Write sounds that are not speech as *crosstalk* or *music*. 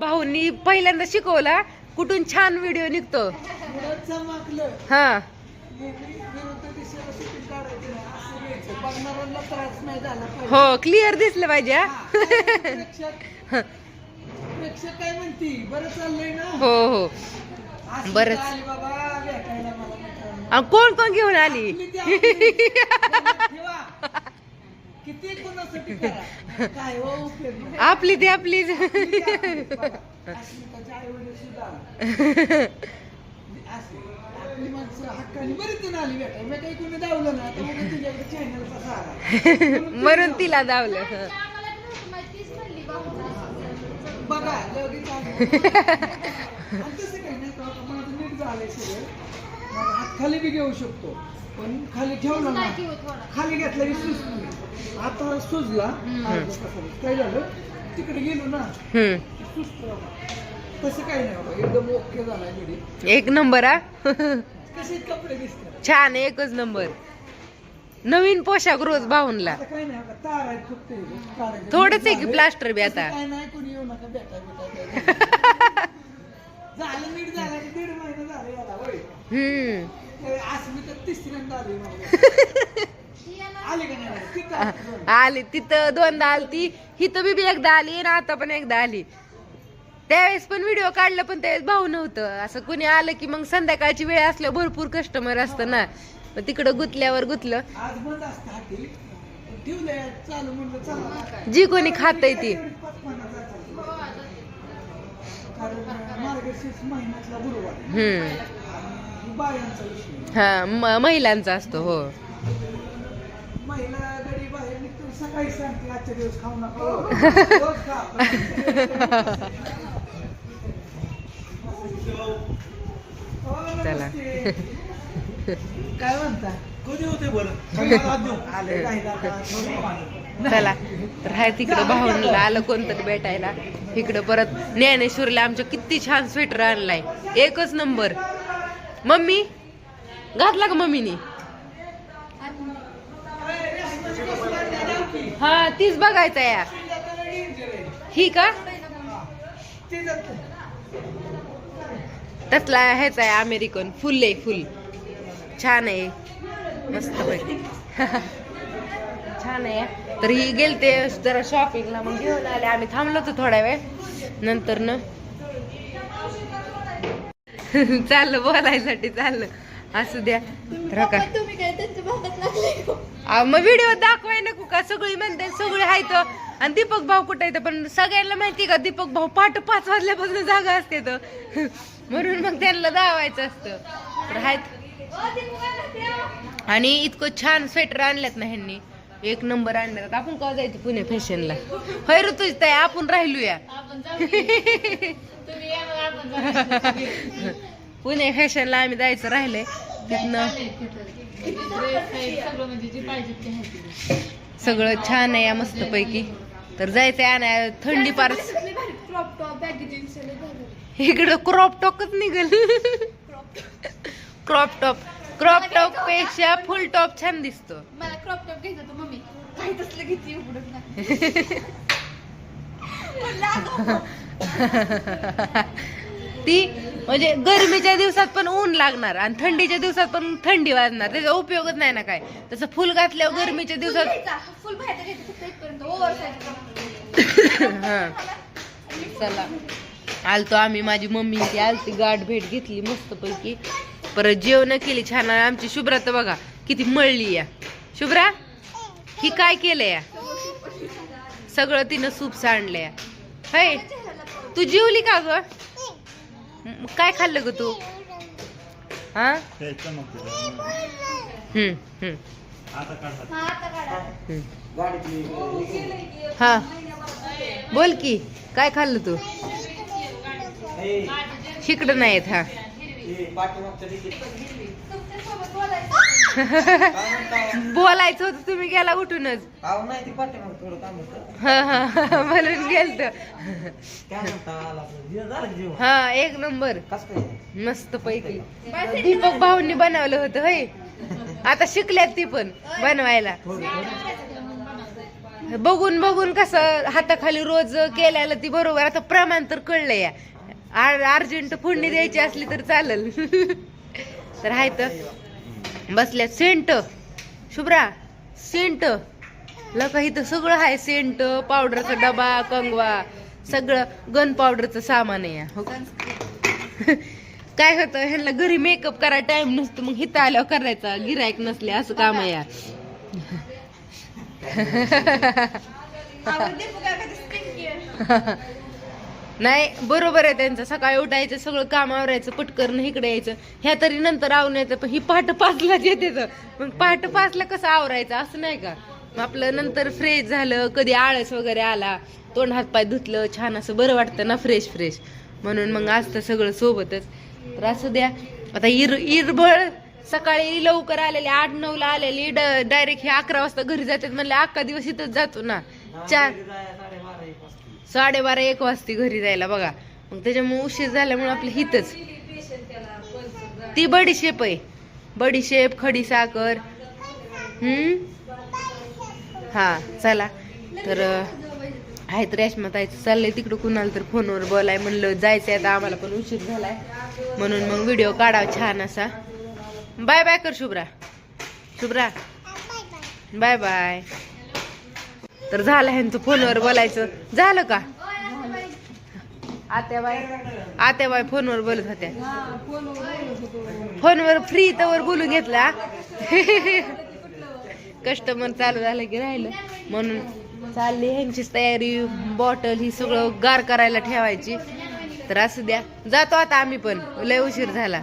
भाऊनी पहिल्यांदा शिकवला कुठून छान व्हिडिओ निघतो. हा. हो क्लिअर दिसलं पाहिजे हा? हा, हो. हो बरंच. कोण कोण घेऊन आली *laughs* आपली ती आपली. ठेवा. किती कोणासाठी करा काय हो उपयोग नाही. आपली ती आपलीच आपली ती आपली. बघा, अस्मिताचे आईवडील सुद्धा आले. असं. आपली माणसं हक्काने बरीच जण आली भेटायला मी काही कोणी दावलं ना आता मग तुझ्याकडे चॅनलचा सहारा म्हणून तिला दावलं बघा लगेच आली. *laughs* आणि तसं काही नाही का आता माझं नीट झालंय सगळं माझा हात खाली बी घेऊ शकतो. पण खाली ठेवला ना खाली घेतला की सुचतो आता सुजला. काय झालं? तिकडे गेलो ना सुचतो तसं काही नाही बाबा एकदम ओके एक नंबर हा? कसे कपडे दिसतात? छान एकच नंबर. नवीन पोशाख रोज भाऊनला. थोडंच आहे की. प्लास्टर बी आता. तसं काय नाही कोणी येऊ नका भेटाय भेटाय *laughs* झालं नीट झालं की दीड महिना झालं याला होय. हम्म. असं मी तर तिसऱ्यांदा आली मला. *laughs* आली का नाही? तिथं आली. आली. तिथं दोनदा आली ती. हिथं बी बी एकदा आली आणि आता पण एकदा आली. त्यावेळेस पण व्हिडिओ काढला पण त्यावेळेस भाऊ नव्हतं. असं कुणी आलं की मग संध्याकाळची वेळ असल्यावर भरपूर कस्टमर असतं ना. मग तिकडं गुतल्यावर गुतलं. आज बंद असतं हॉटेल ठेवलंय चालू म्हणलं चला. जी कोणी खातय ती. कारण मार्गशीर्ष महिन्यातला गुरुवार हम्म आणि बायांचा विषय हा म- महिलांचा असतो हो महिला गडी बाहेर निघतो सकाळी सांगते आजच्या दिवस खाऊ नका हो. रोज खा. हो, चला. नमस्ते. काय म्हणता कधी होते बरं *laughs* आले राहिला का? चला तर तिकडं भाऊनला आलं कोणतरी भेटायला. इकडं परत ज्ञानेश्वरला आमच्या किती छान स्वेटर आणलाय. एकच नंबर मम्मी? घातला का मम्मीने? हा तीच बघायचा या. ही का? तसला ह्याचा आहे अमेरिकन फुल आहे फुल. छान आहे. मस्त पैकी. *laughs* छान आहे. तर ही गेलते जरा शॉपिंगला मग घेऊन आले. आम्ही थांबलो होतो थोडा वेळ. नंतर न. *laughs* चाललं बोलायसाठी चाललं. असू द्या. तर का? मग व्हिडिओ दाखवाय नको का? सगळी म्हणते सगळे आहेत आणि दीपक भाऊ कुठे आहेत पण सगळ्यांना माहिती का दीपक भाऊ पहाट पाच वाजल्यापासून जागा असते तर. *laughs* म्हणून मग त्यांना दावायचं असतं. तर आहेत आणि इतकं छान स्वेटर आणल्यात ना ह्यांनी. एक नंबर आणणार आपण का जायचं पुणे फॅशनला? होय ऋतुज ताई आपण राहिलूया. पुणे फॅशनला आम्ही जायचं राहिलंय. तिथनं सगळं छान आहे मस्त पैकी तर जायचंय आणाय थंडी पार इकडं क्रॉप टॉपच निघल. *laughs* क्रॉप टॉप क्रॉप टॉपपेक्षा फुल टॉप छान दिसतो. मला क्रॉप टॉप घ्यायचं होतं मम्मी. काही तसलं घेते उघडत नाही *laughs* *laughs* ती म्हणजे गरमीच्या दिवसात पण ऊन लागणार आणि थंडीच्या दिवसात पण थंडी वाजणार. त्याचा उपयोगच नाही ना काय. तसं फुल घातल्यावर गरमीच्या दिवसात फुल *laughs* हा. चला. आलतो आम्ही. माझी मम्मी ती आलती गाठ भेट घेतली मस्त पैकी परत जेवण केली छान आमची शुभ्रा तर बघा किती मळली या. शुभ्रा ही काय केलंय या? सगळं तिनं सूप सांडलंय हय? तू जेवली का ग? काय खाल्लं ग तू? हा? हा. बोल की काय खाल्लं तू? शिकडं नाही हा. बोलायचं *laughs* बोलायचं होतं तुम्ही गेला उठूनच. अहो नाही ती पाठीमागे थोडं काम होतं. *laughs* हा, हा, हा, म्हणून गेलत. हा एक नंबर. मस्त पैकी. दीपक भाऊंनी बनवलं होतं होय. आता शिकल्यात ती पण बनवायला. बघून बघून कसं हाताखाली रोज केल्याला ती बरोबर आता प्रमाण तर कळलं या. आर- अर्जंट फोडणी द्यायची असली *laughs* तर चालेल. तर आहे तर. बसल्या. सेंट. शुभ्रा सेंट. लका इथं सगळं आहे सेंट पावडरचा डबा कंगवा सगळं गन पावडरचं सामान आहे. हो? *laughs* काय होतं? ह्यांना घरी मेकअप करायला टाइम नसतो मग इथं आल्यावर करायचा. गिरायक नसले असं काम आहे या *laughs* आवडते बघा का ते skincare. नाही बरोबर आहे त्यांचं. सकाळी उठायचं सगळं काम आवरायचं पटकन इकडे यायचं. ह्या तरी नंतर आवून यायचं पण ही पहाट पाचला येते. मग पहाट पाचला कसं आवरायचं? असं नाही का? मग आपलं नंतर फ्रेश झालं कधी आळस वगैरे आला तोंड हात पाय धुतलं छान असं बरं वाटतं ना फ्रेश फ्रेश म्हणून मग असतं सगळं सोबतच. तर असं द्या. आता इर इरबळ सकाळी लवकर आलेली आठ नऊला आलेली डायरेक्ट हे अकरा वाजता घरी जातात म्हणले अख्खा दिवस इथंच जातो ना. चार साडेबारा एक वाजती घरी जायला बघा. मग त्याच्यामुळे उशीर झाल्यामुळे आपलं हितच. ती बडीशेप आहे. बडीशेप खडी साखर. हम्म? हा चला. तर अं, आहे तर रेशमाताईचं चाललंय तिकडं कुणाला तर फोनवर बोलाय म्हणलं जायचंय आता आम्हाला पण उशीर झालाय. म्हणून मग व्हिडिओ काढावा छान असा. बाय बाय कर शुभ्रा. शुभ्रा. Bye bye. तर झालं ह्यांचं फोनवर बोलायचं. झालं का? आत्याबाई आत्याबाई फोनवर बोलत होत्या. फोनवर फ्री तवर बोलून घेतला. कस्टमर चालू झालं की राहिलं. म्हणून चालली ह्यांचीच तयारी बॉटल ही सगळं गार करायला ठेवायची. तर असू द्या. जातो आता आम्ही पण. लय उशीर झाला.